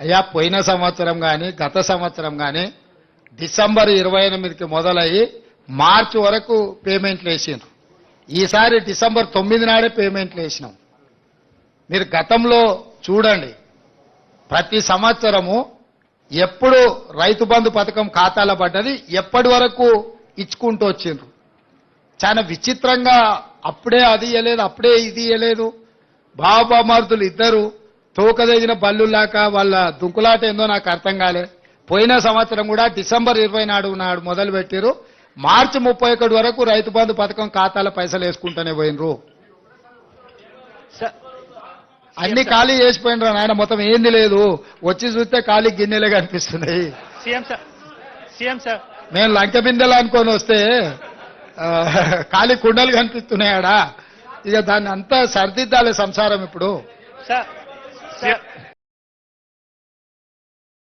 అయ్యా పోయిన సంవత్సరం కానీ గత సంవత్సరం కానీ డిసెంబర్ ఇరవై ఎనిమిదికి మొదలయ్యి మార్చి వరకు పేమెంట్లు వేసిండ్రు. ఈసారి డిసెంబర్ తొమ్మిది నాడే పేమెంట్లు వేసినాం. మీరు గతంలో చూడండి ప్రతి సంవత్సరము ఎప్పుడు రైతు బంధు పథకం ఖాతాలో పడ్డది ఎప్పటి వరకు ఇచ్చుకుంటూ వచ్చిండ్రు. చాలా విచిత్రంగా అప్పుడే అది ఇయ్యలేదు అప్పుడే ఇది ఇయ్యలేదు. బాబామర్దులు ఇద్దరు తోకదగిన బల్లులాక వాళ్ళ దుంకులాట ఏందో నాకు అర్థం కాలే. పోయిన సంవత్సరం కూడా డిసెంబర్ ఇరవై నాడు నాడు మొదలు పెట్టారు మార్చి ముప్పై ఒకటి వరకు రైతు బంధు పథకం ఖాతాల పైసలు వేసుకుంటూనే పోయినరు. అన్ని ఖాళీ చేసిపోయినరు నాయన మొత్తం ఏంది లేదు. వచ్చి చూస్తే ఖాళీ గిన్నెలే కనిపిస్తున్నాయి. CM sir CM sir. మేము లంక బిందెలు అనుకొని వస్తే ఖాళీ కుండలు కనిపిస్తున్నాయాడా ఇక దాన్ని అంతా సరిదిద్దాలి సంసారం ఇప్పుడు. Sir Yep.